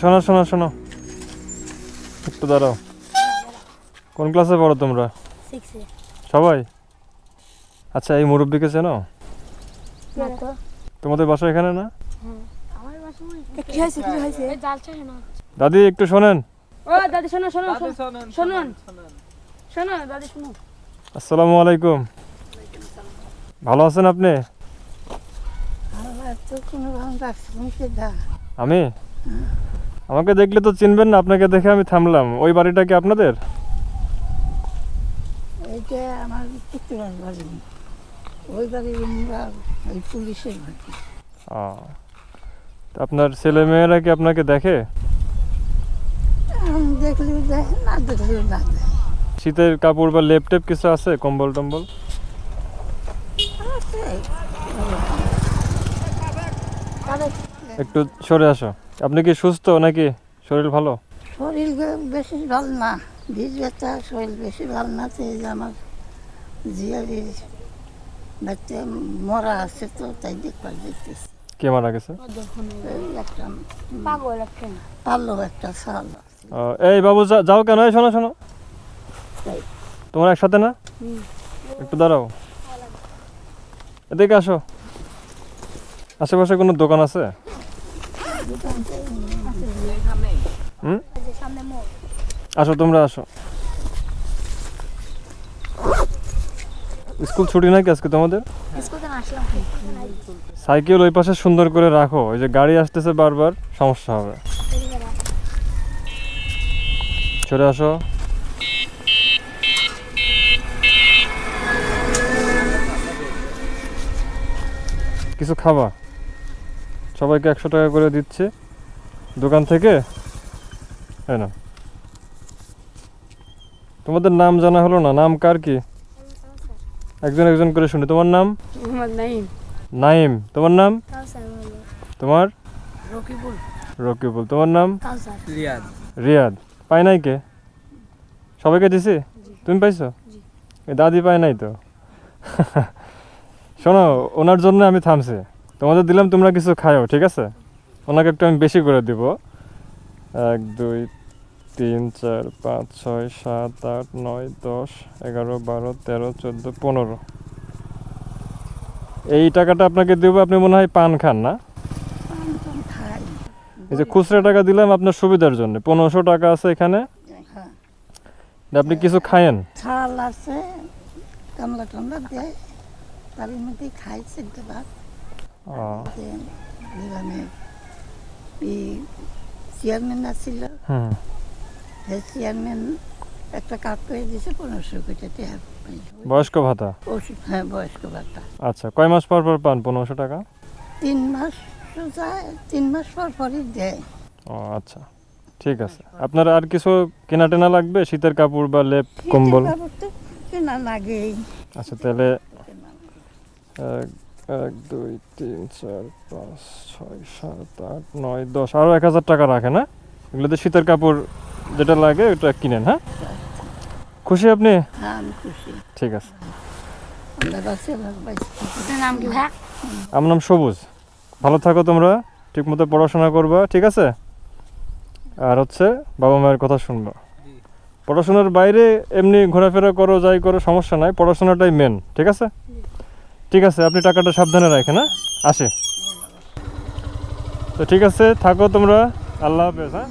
শোনো শোনো শোনো। একটু দাঁড়াও। কোন ক্লাসে পড়ো তোমরা? সবাই? আচ্ছা এই মুরব্বীকে চেনো? তোমাদের বাসা এখানে না? দাদি একটু শোনেন। ও দাদি শোনো শোনো শুনুন শোনো। দাদি শোনো। আসসালামু আলাইকুম। ভালো আছেন আপনি? আমি? আমাকে দেখলে তো চিনবেন না আপনাকে দেখে আমি থামলাম। ওই বাড়িটা কি আপনাদের? এইটা আমার পুত্রার বাড়ি ওই বাড়ির আমরা ওই পুলিশের বাড়ি। ও, তা আপনার ছেলে মেয়েরা কি আপনাকে দেখে? দেখলেও দেখে না দেখলেও না শীতের কাপড় বা লেপ টেপ কিছু আছে কম্বল টম্বল? একটু সরে আসো। আপনি কি সুস্থ নাকি শরীর ভালো? শরীর বেশি ভালো না। বীজ ব্যথা শরীর বেশি ভালো না এই যে আমার জিয়ারির বাচ্চা মরা আছে তো তাই দেখবার দেখতেছি কে মারা গেছে? এই একটা পাগল একটা। পালো একটা সাল এই বাবু যা- যাও কেন? এই শোনো শোনো। তাই। তোমার একসাথে না? একটু দাঁড়াও। এদিকে আসো। আশেপাশে কোনো দোকান আছে? হুম? আসো, তোমরা আসো। স্কুল ছুটি নাকি আজকে তোমাদের? সাইকেল ওই পাশে সুন্দর করে রাখো, ওই যে গাড়ি আসতেছে বারবার, সমস্যা হবে। চলে আসো। কিছু খাবা? সবাইকে একশো টাকা করে দিচ্ছে। দোকান থেকে? হ্যাঁ না তোমাদের নাম জানা হলো না? নাম কার কি? একজন একজন করে শুনি। তোমার নাম? মোহাম্মদ নাইম নাইম তোমার নাম? তোমার? রকিবুল। রকিবুল। তোমার নাম? কাউসার। রিয়াদ। পাই নাই কে? সবাইকে দিছি? তুমি পাইছো? এই দাদি পায় নাই তো। শোনো ওনার জন্য আমি থামছি। তোমাদের দিলাম তোমরা কিছু খাও ঠিক আছে? ওনাকে একটু আমি বেশি করে দিব। এক দুই তিন চার পাঁচ ছয় সাত আট নয় দশ এগারো বারো তেরো চোদ্দ পনেরো। এই টাকাটা আপনাকে দেবো আপনি মনে হয় পান খান না? এই যে খুচরা টাকা দিলাম আপনার সুবিধার জন্য পনেরোশো টাকা আছে এখানে। হ্যাঁ। আপনি কিছু খায়েন? ছাল আছে কামলা টামলা দেয় তার মধ্যে খাই সেদ্ধ ভাত। গ্রামে এই চেয়ারম্যান আসছিল সেই চেয়ারম্যান একটা কাজ করে দিয়েছে পনেরোশো কোটি টাকা। বয়স্ক ভাতা? ওষুধ হ্যাঁ বয়স্ক ভাতা। আচ্ছা কয় মাস পর পর পান? পনেরোশো টাকা? তিন মাস যায় তিন মাস পর পরই দেয়। ও আচ্ছা ঠিক আছে। আপনার আর কিছু কেনা টেনা লাগবে? শীতের কাপড় বা লেপ কম্বল? কেনা লাগেই। আচ্ছা তাহলে এক দুই তিন চার পাঁচ ছয় সাত আট নয় দশ। আরও এক হাজার টাকা রাখেন হ্যাঁ? এগুলোতে শীতের কাপড় যেটা লাগে ওটা কিনেন হ্যাঁ? খুশি আপনি? হ্যাঁ খুশি। ঠিক আছে। আমার নাম সবুজ। ভালো থাকো তোমরা ঠিকমতো পড়াশোনা করবা ঠিক আছে? আর হচ্ছে বাবা মায়ের কথা শুনবা। পড়াশোনার বাইরে এমনি ঘোরাফেরা করো যাই করো সমস্যা নাই পড়াশোনাটাই মেন ঠিক আছে? ঠিক আছে, আপনি টাকাটা সাবধানে রাখেন হ্যাঁ? আসে। তো ঠিক আছে, থাকো তোমরা। আল্লাহ হাফেজ হ্যাঁ?